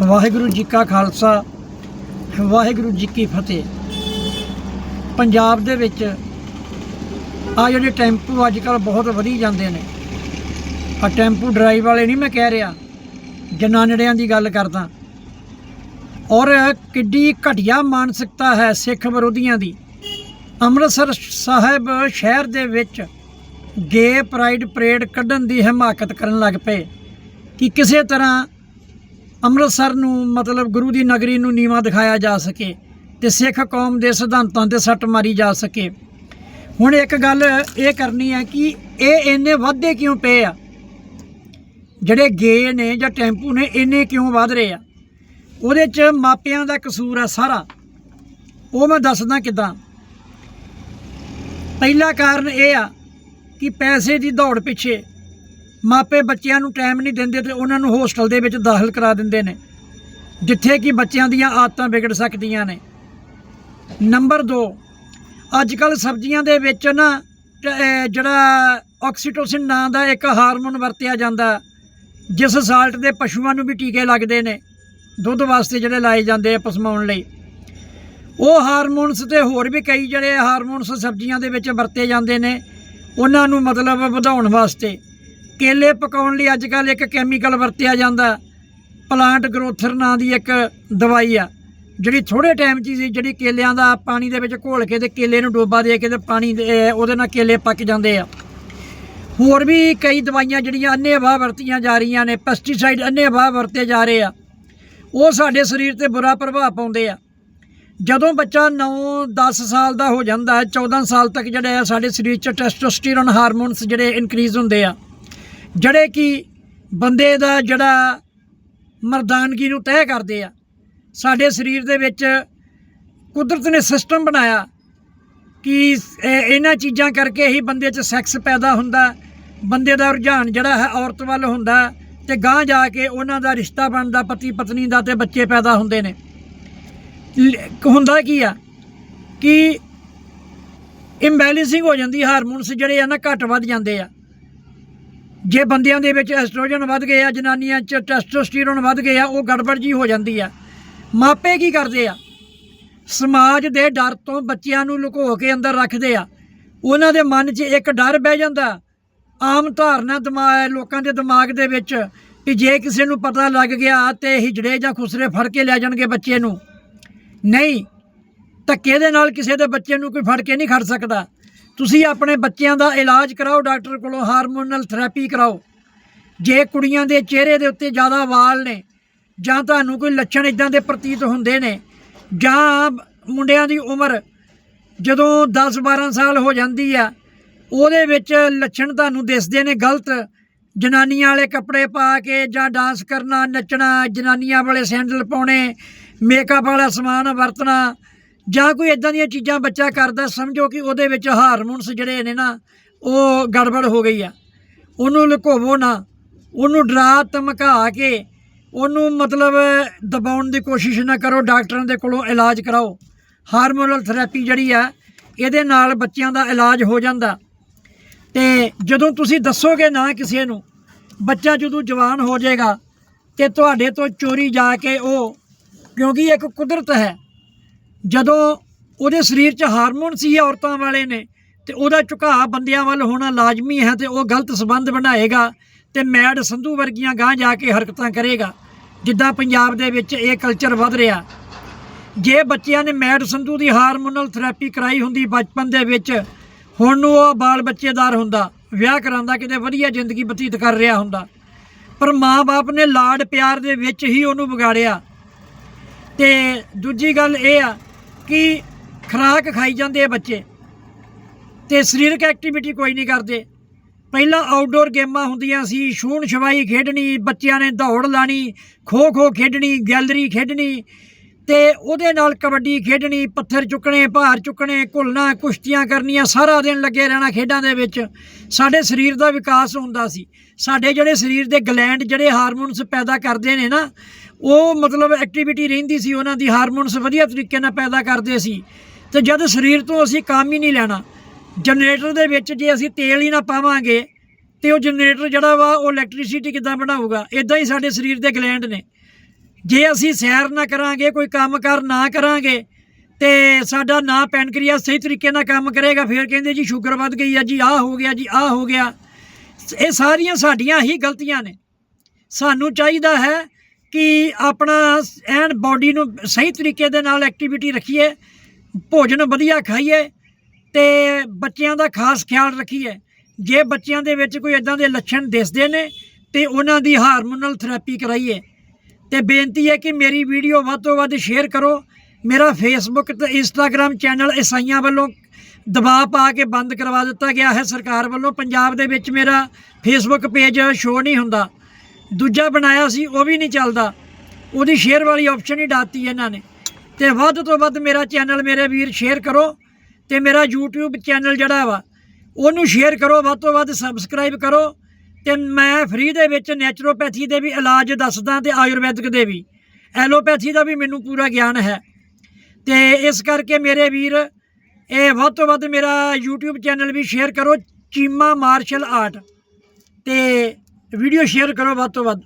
ਵਾਹਿਗੁਰੂ ਜੀ ਕਾ ਖਾਲਸਾ, ਵਾਹਿਗੁਰੂ ਜੀ ਕੀ ਫਤਿਹ। ਪੰਜਾਬ ਦੇ ਵਿੱਚ ਆ ਜਿਹੜੇ ਟੈਂਪੂ ਅੱਜ ਕੱਲ ਬਹੁਤ ਵਧੀ ਜਾਂਦੇ ਨੇ। ਆ ਟੈਂਪੂ ਡਰਾਈਵ ਵਾਲੇ ਨਹੀਂ ਮੈਂ ਕਹਿ ਰਿਹਾ ਜਨਾਨੜਿਆਂ ਦੀ ਗੱਲ ਕਰਦਾ। ਔਰ ਕਿੱਡੀ ਘਟੀਆ ਮਾਨਸਿਕਤਾ ਹੈ ਸਿੱਖ ਵਿਰੋਧੀਆਂ ਦੀ। ਅੰਮ੍ਰਿਤਸਰ ਸਾਹਿਬ ਸ਼ਹਿਰ ਦੇ ਵਿੱਚ ਗੇ ਪ੍ਰਾਈਡ ਪਰੇਡ ਕੱਢਣ ਦੀ ਹਿਮਾਕਤ ਕਰਨ ਲੱਗ ਪਏ। ਕਿ ਕਿਸੇ ਤਰ੍ਹਾਂ ਅੰਮ੍ਰਿਤਸਰ ਨੂੰ ਮਤਲਬ ਗੁਰੂ ਦੀ ਨਗਰੀ ਨੂੰ ਨੀਵਾ ਦਿਖਾਇਆ ਜਾ ਸਕੇ ਤੇ ਸਿੱਖ ਕੌਮ ਦੇ ਸਿਧਾਂਤਾਂ ਤੇ ਸੱਟ ਮਾਰੀ ਜਾ ਸਕੇ। ਹੁਣ ਇੱਕ ਗੱਲ ਇਹ ਕਰਨੀ ਹੈ ਕਿ ਇਹ ਇੰਨੇ ਵਾਧੇ ਕਿਉਂ ਪਏ ਆ? ਜਿਹੜੇ ਗੇ ਨੇ ਜਾਂ ਟੈਂਪੂ ਨੇ, ਇੰਨੇ ਕਿਉਂ ਵਧ ਰਹੇ ਆ? ਉਹਦੇ 'ਚ ਮਾਪਿਆਂ ਦਾ ਕਸੂਰ ਆ ਸਾਰਾ। ਉਹ ਮੈਂ ਦੱਸਦਾ ਕਿਦਾਂ। ਪਹਿਲਾ ਕਾਰਨ ਇਹ ਆ ਕਿ ਪੈਸੇ ਦੀ ਦੌੜ ਪਿੱਛੇ ਮਾਪੇ ਬੱਚਿਆਂ ਨੂੰ ਟਾਈਮ ਨਹੀਂ ਦਿੰਦੇ ਤੇ ਉਹਨਾਂ ਨੂੰ ਹੋਸਟਲ ਦੇ ਵਿੱਚ ਦਾਖਲ ਕਰਾ ਦਿੰਦੇ ਨੇ, ਜਿੱਥੇ ਕਿ ਬੱਚਿਆਂ ਦੀਆਂ ਆਦਤਾਂ ਵਿਗੜ ਸਕਦੀਆਂ ਨੇ। ਨੰਬਰ 2 ਅੱਜ ਕੱਲ ਸਬਜ਼ੀਆਂ ਦੇ ਵਿੱਚ ਨਾ ਜਿਹੜਾ ਆਕਸੀਟੋਸਿਨ ਨਾਂ ਦਾ ਇੱਕ ਹਾਰਮੋਨ ਵਰਤਿਆ ਜਾਂਦਾ, ਜਿਸ ਸਾਲਟ ਦੇ ਪਸ਼ੂਆਂ ਨੂੰ ਵੀ ਟੀਕੇ ਲੱਗਦੇ ਨੇ, ਦੁੱਧ ਵਾਸਤੇ ਜਿਹੜੇ ਲਾਏ ਜਾਂਦੇ ਆ ਪਸਮਾਉਣ ਲਈ। ਉਹ ਹਾਰਮੋਨਸ ਤੇ ਹੋਰ ਵੀ ਕਈ ਜਿਹੜੇ ਹਾਰਮੋਨਸ ਸਬਜ਼ੀਆਂ ਦੇ ਵਿੱਚ ਵਰਤੇ ਜਾਂਦੇ ਨੇ, ਉਹਨਾਂ ਨੂੰ ਮਤਲਬ ਵਧਾਉਣ ਵਾਸਤੇ। ਕੇਲੇ ਪਕਾਉਣ ਲਈ ਅੱਜ ਕੱਲ ਇੱਕ ਕੈਮੀਕਲ ਵਰਤਿਆ ਜਾਂਦਾ। ਪਲਾਂਟ ਗਰੋਥਰ ਨਾਂ ਦੀ ਇੱਕ ਦਵਾਈ ਆ। ਜਿਹੜੀ ਥੋੜੇ ਟਾਈਮ 'ਚ ਹੀ ਜਿਹੜੀ ਕੇਲਿਆਂ ਦਾ ਪਾਣੀ ਦੇ ਵਿੱਚ ਘੋਲ ਕੇ ਤੇ ਕੇਲੇ ਨੂੰ ਡੋਬਾ ਦੇ ਕੇ ਤੇ ਪਾਣੀ ਦੇ ਉਹਦੇ ਨਾਲ ਕੇਲੇ ਪੱਕ ਜਾਂਦੇ ਆ। ਹੋਰ ਵੀ ਕਈ ਦਵਾਈਆਂ ਜਿਹੜੀਆਂ ਅੰਨ੍ਹੇਵਾਹ ਵਰਤੀਆਂ ਜਾ ਰਹੀਆਂ ਨੇ ਪੈਸਟੀਸਾਈਡ ਅੰਨ੍ਹੇਵਾਹ ਵਰਤੇ ਜਾ ਰਹੇ ਆ। ਉਹ ਸਾਡੇ ਸਰੀਰ ਤੇ ਬੁਰਾ ਪ੍ਰਭਾਵ ਪਾਉਂਦੇ ਆ। ਜਦੋਂ ਬੱਚਾ 9-10 ਸਾਲ ਦਾ ਹੋ ਜਾਂਦਾ ਹੈ 14 ਸਾਲ ਤੱਕ ਜਿਹੜਾ ਆ ਸਾਡੇ ਸਰੀਰ 'ਚ ਟੈਸਟੋਸਟੇਰੋਨ ਹਾਰਮੋਨਸ ਜਿਹੜੇ ਇਨਕਰੀਜ਼ ਹੁੰਦੇ ਆ। ਜਿਹੜੇ ਕਿ ਬੰਦੇ ਦਾ ਜਿਹੜਾ ਮਰਦਾਨਗੀ ਨੂੰ ਤੈਅ ਕਰਦੇ ਆ, ਸਾਡੇ ਸਰੀਰ ਦੇ ਵਿੱਚ ਕੁਦਰਤ ਨੇ ਸਿਸਟਮ ਬਣਾਇਆ ਕਿ ਇਹਨਾਂ ਚੀਜ਼ਾਂ ਕਰਕੇ ਹੀ ਬੰਦੇ 'ਚ ਸੈਕਸ ਪੈਦਾ ਹੁੰਦਾ, ਬੰਦੇ ਦਾ ਰੁਝਾਨ ਜਿਹੜਾ ਹੈ ਔਰਤ ਵੱਲ ਹੁੰਦਾ ਤੇ ਗਾਂਹ ਜਾ ਕੇ ਉਹਨਾਂ ਦਾ ਰਿਸ਼ਤਾ ਬਣਦਾ, ਪਤੀ ਪਤਨੀ ਦਾ ਤੇ ਬੱਚੇ ਪੈਦਾ ਹੁੰਦੇ ਨੇ। ਲ- ਹੁੰਦਾ ਕੀ ਆ ਕਿ ਇੰਬੈਲੈਂਸਿੰਗ ਹੋ ਜਾਂਦੀ ਹਾਰਮੋਨਸ ਜਿਹੜੇ ਆ ਨਾ ਘੱਟ ਵੱਧ ਜਾਂਦੇ ਆ। ਜੇ ਬੰਦਿਆਂ ਦੇ ਵਿੱਚ ਐਸਟ੍ਰੋਜਨ ਵੱਧ ਗਏ ਆ, ਜਨਾਨੀਆਂ 'ਚ ਟੈਸਟੋਸਟੀਰੋਨ ਵੱਧ ਗਏ ਆ, ਉਹ ਗੜਬੜ ਜੀ ਹੋ ਜਾਂਦੀ ਆ। ਮਾਪੇ ਕੀ ਕਰਦੇ ਆ? ਸਮਾਜ ਦੇ ਡਰ ਤੋਂ ਬੱਚਿਆਂ ਨੂੰ ਲੁਕੋ ਕੇ ਅੰਦਰ ਰੱਖਦੇ ਆ। ਉਹਨਾਂ ਦੇ ਮਨ 'ਚ ਇੱਕ ਡਰ ਬਹਿ ਜਾਂਦਾ। ਆਮ ਧਾਰਨਾ ਦਿਮਾਗ ਲੋਕਾਂ ਦੇ ਦਿਮਾਗ ਦੇ ਵਿੱਚ ਕਿ ਜੇ ਕਿਸੇ ਨੂੰ ਪਤਾ ਲੱਗ ਗਿਆ ਤੇ ਹਿਜੜੇ ਜਾਂ ਖੁਸਰੇ ਫੜ ਕੇ ਲੈ ਜਾਣਗੇ ਬੱਚੇ ਨੂੰ। ਨਹੀਂ, ਧੱਕੇ ਦੇ ਨਾਲ ਕਿਸੇ ਦੇ ਬੱਚੇ ਨੂੰ ਕੋਈ ਫੜ ਕੇ ਨਹੀਂ ਖੜ ਸਕਦਾ। ਤੁਸੀਂ ਆਪਣੇ ਬੱਚਿਆਂ ਦਾ ਇਲਾਜ ਕਰਾਓ, ਡਾਕਟਰ ਕੋਲੋਂ ਹਾਰਮੋਨਲ ਥੈਰੇਪੀ ਕਰਾਓ। ਜੇ ਕੁੜੀਆਂ ਦੇ ਚਿਹਰੇ ਦੇ ਉੱਤੇ ਜ਼ਿਆਦਾ ਵਾਲ ਨੇ, ਜਾਂ ਤੁਹਾਨੂੰ ਕੋਈ ਲੱਛਣ ਇਦਾਂ ਦੇ ਪ੍ਰਤੀਤ ਹੁੰਦੇ ਨੇ, ਜਾਂ ਮੁੰਡਿਆਂ ਦੀ ਉਮਰ ਜਦੋਂ 10-12 ਸਾਲ ਹੋ ਜਾਂਦੀ ਆ, ਉਹਦੇ ਵਿੱਚ ਲੱਛਣ ਤੁਹਾਨੂੰ ਦਿਸਦੇ ਨੇ ਗਲਤ। ਜਨਾਨੀਆਂ ਵਾਲੇ ਕੱਪੜੇ ਪਾ ਕੇ ਜਾਂ ਡਾਂਸ ਕਰਨਾ, ਨੱਚਣਾ, ਜਨਾਨੀਆਂ ਵਾਲੇ ਸੈਂਡਲ ਪਾਉਣੇ ਮੇਕਅਪ ਵਾਲਾ ਸਮਾਨ ਵਰਤਣਾ ਜਾਂ ਕੋਈ ਇਦਾਂ ਦੀਆਂ ਚੀਜ਼ਾਂ ਬੱਚਾ ਕਰਦਾ, ਸਮਝੋ ਕਿ ਉਹਦੇ ਵਿੱਚ ਹਾਰਮੋਨਸ ਜਿਹੜੇ ਨੇ ਨਾ, ਉਹ ਗੜਬੜ ਹੋ ਗਈ ਆ। ਉਹਨੂੰ ਲੁਕੋਵੋ ਨਾ, ਉਹਨੂੰ ਡਰਾ, ਧਮਕਾ ਕੇ, ਉਹਨੂੰ ਮਤਲਬ ਦਬਾਉਣ ਦੀ ਕੋਸ਼ਿਸ਼ ਨਾ ਕਰੋ, ਡਾਕਟਰਾਂ ਦੇ ਕੋਲੋਂ ਇਲਾਜ ਕਰਾਓ। ਹਾਰਮੋਨਲ ਥੈਰੇਪੀ ਜਿਹੜੀ ਆ, ਇਹਦੇ ਨਾਲ ਬੱਚਿਆਂ ਦਾ ਇਲਾਜ ਹੋ ਜਾਂਦਾ। ਤੇ ਜਦੋਂ ਤੁਸੀਂ ਦੱਸੋਗੇ ਨਾ ਕਿਸੇ ਨੂੰ, ਬੱਚਾ ਜਦੋਂ ਜਵਾਨ ਹੋ ਜਾਏਗਾ, ਤੇ ਤੁਹਾਡੇ ਤੋਂ ਚੋਰੀ ਜਾ ਕੇ ਉਹ, ਕਿਉਂਕਿ ਇੱਕ ਕੁਦਰਤ ਹੈ ਜਦੋਂ ਉਹਦੇ ਸਰੀਰ 'ਚ ਹਾਰਮੋਨ ਸੀ ਔਰਤਾਂ ਵਾਲੇ ਨੇ, ਤੇ ਉਹਦਾ ਝੁਕਾਅ ਬੰਦਿਆਂ ਵੱਲ ਹੋਣਾ ਲਾਜ਼ਮੀ ਹੈ ਤੇ ਉਹ ਗਲਤ ਸਬੰਧ ਬਣਾਏਗਾ ਤੇ ਮੈਡ ਸੰਧੂ ਵਰਗੀਆਂ ਗਾਂ ਜਾ ਕੇ ਹਰਕਤਾਂ ਕਰੇਗਾ, ਜਿੱਦਾਂ ਪੰਜਾਬ ਦੇ ਵਿੱਚ ਇਹ ਕਲਚਰ ਵੱਧ ਰਿਹਾ। ਜੇ ਬੱਚਿਆਂ ਨੇ ਮੈਡ ਸੰਧੂ ਦੀ ਹਾਰਮੋਨਲ ਥੈਰੇਪੀ ਕਰਾਈ ਹੁੰਦੀ ਬਚਪਨ ਦੇ ਵਿੱਚ, ਹੁਣ ਨੂੰ ਉਹ ਬਾਲ ਬੱਚੇਦਾਰ ਹੁੰਦਾ, ਵਿਆਹ ਕਰਾਉਂਦਾ, ਕਿਤੇ ਵਧੀਆ ਜ਼ਿੰਦਗੀ ਬਤੀਤ ਕਰ ਰਿਹਾ ਹੁੰਦਾ। ਪਰ ਮਾਂ-ਬਾਪ ਨੇ ਲਾਡ ਪਿਆਰ ਦੇ ਵਿੱਚ ਹੀ ਉਹਨੂੰ ਵਿਗਾੜਿਆ। ਤੇ ਦੂਜੀ ਗੱਲ ਇਹ ਆ ਕਿ ਖੁਰਾਕ ਖਾਈ ਜਾਂਦੇ ਆ ਬੱਚੇ। ਤੇ ਸਰੀਰਕ ਐਕਟੀਵਿਟੀ ਕੋਈ ਨਹੀਂ ਕਰਦੇ। ਪਹਿਲਾਂ ਆਊਟਡੋਰ ਗੇਮਾਂ ਹੁੰਦੀਆਂ ਸੀ ਛੂਣ ਛਵਾਈ ਖੇਡਣੀ, ਬੱਚਿਆਂ ਨੇ ਦੌੜ ਲਾਣੀ ਖੋ ਖੋ ਖੇਡਣੀ ਗੈਲਰੀ ਖੇਡਣੀ। ਤੇ ਉਹਦੇ ਨਾਲ ਕਬੱਡੀ ਖੇਡਣੀ, ਪੱਥਰ ਚੁੱਕਣੇ, ਭਾਰ ਚੁੱਕਣੇ, ਘੁਲਣਾ, ਕੁਸ਼ਤੀਆਂ ਕਰਨੀਆਂ, ਸਾਰਾ ਦਿਨ ਲੱਗੇ ਰਹਿਣਾ ਖੇਡਾਂ ਦੇ ਵਿੱਚ। ਸਾਡੇ ਸਰੀਰ ਦਾ ਵਿਕਾਸ ਹੁੰਦਾ ਸੀ। ਸਾਡੇ ਜਿਹੜੇ ਸਰੀਰ ਦੇ ਗਲੈਂਡ ਜਿਹੜੇ ਹਾਰਮੋਨਸ ਪੈਦਾ ਕਰਦੇ ਨੇ ਨਾ, ਉਹ ਮਤਲਬ ਐਕਟੀਵਿਟੀ ਰਹਿੰਦੀ ਸੀ, ਉਹਨਾਂ ਦੀ ਹਾਰਮੋਨਸ ਵਧੀਆ ਤਰੀਕੇ ਨਾਲ ਪੈਦਾ ਕਰਦੇ ਸੀ। ਤੇ ਜਦ ਸਰੀਰ ਤੋਂ ਅਸੀਂ ਕੰਮ ਹੀ ਨਹੀਂ ਲੈਣਾ ਜਨਰੇਟਰ ਦੇ ਵਿੱਚ ਜੇ ਅਸੀਂ ਤੇਲ ਹੀ ਨਾ ਪਾਵਾਂਗੇ, ਤੇ ਉਹ ਜਨਰੇਟਰ ਜਿਹੜਾ ਵਾ, ਉਹ ਇਲੈਕਟ੍ਰਿਸਿਟੀ ਕਿੱਦਾਂ ਬਣਾਊਗਾ? ਇਦਾਂ ਹੀ ਸਾਡੇ ਸਰੀਰ ਦੇ ਗਲੈਂਡ ਨੇ। ਜੇ ਅਸੀਂ ਸੈਰ ਨਾ ਕਰਾਂਗੇ, ਕੋਈ ਕੰਮ ਕਰ ਨਾ ਕਰਾਂਗੇ, ਤੇ ਸਾਡਾ ਨਾ ਪੈਨਕ੍ਰੀਆਸ ਸਹੀ ਤਰੀਕੇ ਨਾਲ ਕੰਮ ਕਰੇਗਾ, ਫਿਰ ਕਹਿੰਦੇ ਜੀ ਸ਼ੂਗਰ ਵੱਧ ਗਈ ਆ, ਜੀ ਆਹ ਹੋ ਗਿਆ, ਜੀ ਆਹ ਹੋ ਗਿਆ। ਇਹ ਸਾਰੀਆਂ ਸਾਡੀਆਂ ਹੀ ਗਲਤੀਆਂ ਨੇ। ਸਾਨੂੰ ਚਾਹੀਦਾ ਹੈ ਕਿ ਆਪਣਾ ਐਨ ਬਾਡੀ ਨੂੰ ਸਹੀ ਤਰੀਕੇ ਦੇ ਨਾਲ ਐਕਟੀਵਿਟੀ ਰੱਖੀਏ, ਭੋਜਨ ਵਧੀਆ ਖਾਈਏ, ਤੇ ਬੱਚਿਆਂ ਦਾ ਖਾਸ ਖਿਆਲ ਰੱਖੀਏ। ਜੇ ਬੱਚਿਆਂ ਦੇ ਵਿੱਚ ਕੋਈ ਇਦਾਂ ਦੇ ਲੱਛਣ ਦਿਸਦੇ ਨੇ, ਤੇ ਉਹਨਾਂ ਦੀ ਹਾਰਮੋਨਲ ਥੈਰੇਪੀ ਕਰਾਈਏ। ਤੇ ਬੇਨਤੀ ਹੈ ਕਿ ਮੇਰੀ ਵੀਡੀਓ ਵੱਧ ਤੋਂ ਵੱਧ ਸ਼ੇਅਰ ਕਰੋ। ਮੇਰਾ ਫੇਸਬੁੱਕ ਤੇ ਇੰਸਟਾਗ੍ਰam ਚੈਨਲ ਈਸਾਈਆਂ ਵੱਲੋਂ ਦਬਾਅ ਪਾ ਕੇ ਬੰਦ ਕਰਵਾ ਦਿੱਤਾ ਗਿਆ ਹੈ। ਸਰਕਾਰ ਵੱਲੋਂ ਪੰਜਾਬ ਦੇ ਵਿੱਚ ਮੇਰਾ ਫੇਸਬੁੱਕ ਪੇਜ ਸ਼ੋ ਨਹੀਂ ਹੁੰਦਾ। ਦੂਜਾ ਬਣਾਇਆ ਸੀ, ਉਹ ਵੀ ਨਹੀਂ ਚੱਲਦਾ। ਉਹਦੀ ਸ਼ੇਅਰ ਵਾਲੀ ਆਪਸ਼ਨ ਹੀ ਡਾਤੀ ਇਹਨਾਂ ਨੇ। ਤੇ ਵੱਧ ਤੋਂ ਵੱਧ ਮੇਰਾ ਚੈਨਲ ਮੇਰੇ ਵੀਰ ਸ਼ੇਅਰ ਕਰੋ ਤੇ ਮੇਰਾ YouTube ਚੈਨਲ ਜਿਹੜਾ ਵਾ, ਉਹਨੂੰ ਸ਼ੇਅਰ ਕਰੋ, ਵੱਧ ਤੋਂ ਵੱਧ ਸਬਸਕ੍ਰਾਈਬ ਕਰੋ। ਤੇ ਮੈਂ ਫ੍ਰੀ ਦੇ ਵਿੱਚ ਨੈਚੁਰੋਪੈਥੀ ਦੇ ਵੀ ਇਲਾਜ ਦੱਸਦਾ ਤੇ ਆਯੁਰਵੈਦਿਕ ਦੇ ਵੀ। ਐਲੋਪੈਥੀ ਦਾ ਵੀ ਮੈਨੂੰ ਪੂਰਾ ਗਿਆਨ ਹੈ। ਤੇ ਇਸ ਕਰਕੇ ਮੇਰੇ ਵੀਰ, ਇਹ ਵੱਧ ਤੋਂ ਵੱਧ ਮੇਰਾ YouTube ਚੈਨਲ ਵੀ ਸ਼ੇਅਰ ਕਰੋ, ਚੀਮਾ ਮਾਰਸ਼ਲ ਆਰਟ ਤੇ ਵੀਡੀਓ ਸ਼ੇਅਰ ਕਰੋ ਵੱਧ ਤੋਂ ਵੱਧ।